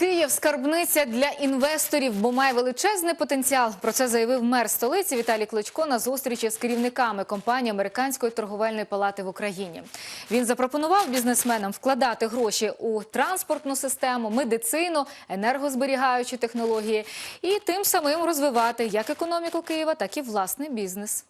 Київ скарбниця для інвесторів, бо має величезний потенціал. Про це заявив мер столиці Віталій Кличко на зустрічі з керівниками компанії Американської торговельної палати в Україні. Він запропонував бізнесменам вкладати гроші у транспортну систему, медицину, енергозберігаючі технології і тим самим розвивати як економіку Києва, так і власний бізнес.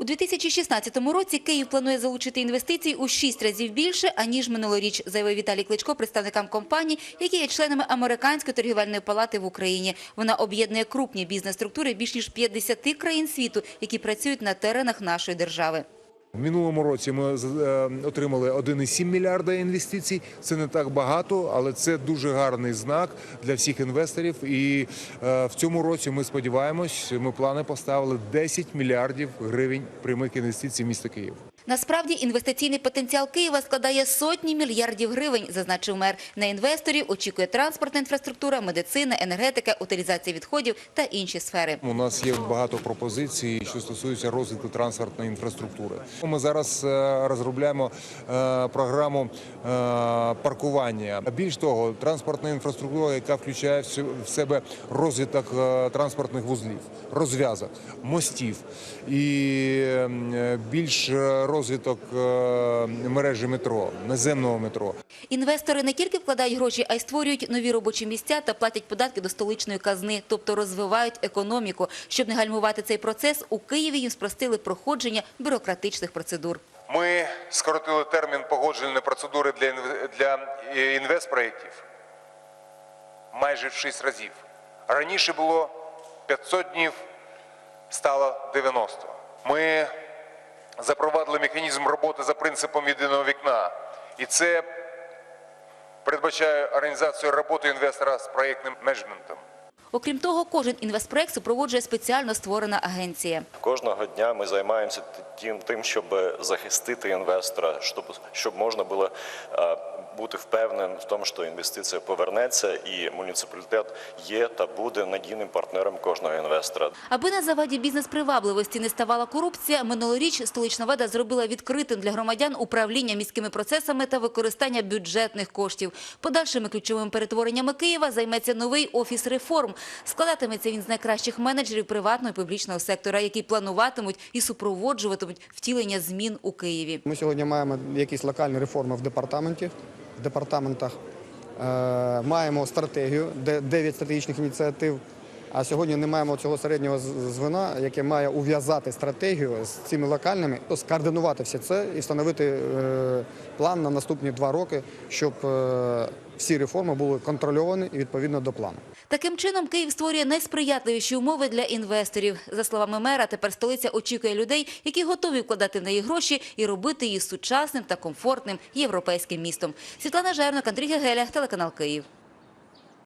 У 2016 році Київ планує залучити інвестицій у шість разів більше, аніж минулоріч, заявив Віталій Кличко представникам компаній, які є членами Американської торгівельної палати в Україні. Вона об'єднує крупні бізнес-структури більш ніж 50 країн світу, які працюють на теренах нашої держави. В минулому році ми е, отримали 1,7 мільярда інвестицій. Це не так багато, але це дуже гарний знак для всіх інвесторів. І е, в цьому році ми сподіваємось, ми плани поставили 10 мільярдів гривень прямих інвестицій в місто Київ. Насправді інвестиційний потенціал Києва складає сотні мільярдів гривень, зазначив мер. На інвесторів очікує транспортна інфраструктура, медицина, енергетика, утилізація відходів та інші сфери. У нас є багато пропозицій, що стосуються розвитку транспортної інфраструктури. Ми зараз е, розробляємо е, програму е, паркування. Більш того, транспортна інфраструктура, яка включає в себе розвиток транспортних вузлів, розв'язок, мостів і більш е, розвиток е, мережі метро, наземного метро. Інвестори не тільки вкладають гроші, а й створюють нові робочі місця та платять податки до столичної казни, тобто розвивають економіку. Щоб не гальмувати цей процес, у Києві їм спростили проходження бюрократичних процедур. Ми скоротили термін погоджувальної процедури для, для е, інвестпроєктів майже в 6 разів. Раніше було 500 днів, стало 90. Ми запровадили механізм роботи за принципом єдиного вікна. І це передбачає організацію роботи інвестора з проєктним менеджментом. Окрім того, кожен інвестпроект супроводжує спеціально створена агенція. Кожного дня ми займаємося тим, тим щоб захистити інвестора, щоб, щоб можна було е, бути впевненим в тому, що інвестиція повернеться, і муніципалітет є та буде надійним партнером кожного інвестора. Аби на заваді бізнес-привабливості не ставала корупція, минулоріч столична влада зробила відкритим для громадян управління міськими процесами та використання бюджетних коштів. Подальшими ключовими перетвореннями Києва займеться новий офіс реформ. Складатиметься він з найкращих менеджерів приватного і публічного сектора, які плануватимуть і супроводжуватимуть втілення змін у Києві. Ми сьогодні маємо якісь локальні реформи в департаменті, в департаментах. Е, маємо стратегію, де 9 стратегічних ініціатив. А сьогодні не маємо цього середнього звена, яке має ув'язати стратегію з цими локальними, то скоординувати все це і встановити е, план на наступні два роки, щоб е, всі реформи були контрольовані і відповідно до плану. Таким чином, Київ створює найсприятливіші умови для інвесторів. За словами мера, тепер столиця очікує людей, які готові вкладати в неї гроші і робити її сучасним та комфортним європейським містом. Світлана Жернок, Андрій Гегеля, телеканал Київ.